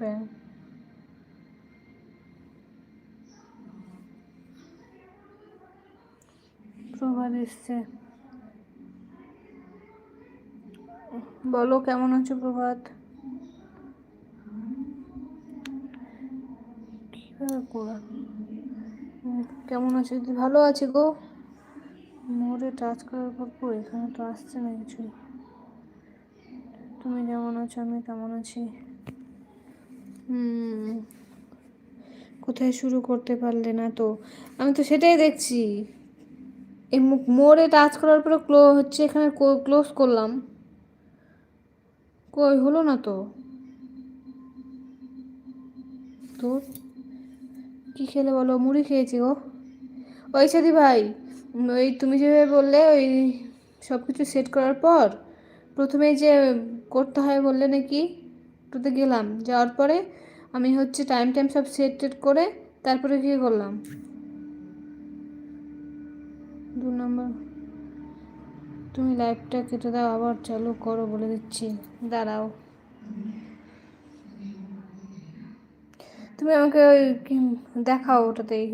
Bag প্রভাত এসছে। বলো, কেমন আছো প্রভাত কেমন আছো? দিদি, ভালো আছে গো। মোড়ে টাচ করার পর কই এখানে তো আসছে না কিছুই। তুমি কেমন আছো, আমি কেমন আছি। হুম। কোথায় শুরু করতে পারলে না তো? আমি তো সেটাই দেখছি। এই মোড়ে টাচ করার পরে ক্লো হচ্ছে, এখানে ক্লোজ করলাম। কই, হলো না তো? তোর? কি খেলে বলো? মুড়ি খেয়েছি গো। ওই সাদি ভাই, ওই তুমি যেভাবে বললে, ওই সব কিছু সেট করার পর প্রথমেই যে করতে হয় বললে নাকি ওটাতে গেলাম। যাওয়ার পরে আমি হচ্ছে টাইম টাইম সব সেট টেট করে তারপরে কি করলাম। দু নম্বর তুমি লাইভটা কেটে দাও, আবার চালু করো বলে দিচ্ছি। দাঁড়াও। তুমি আমাকে ওই দেখাও ওটাতেই।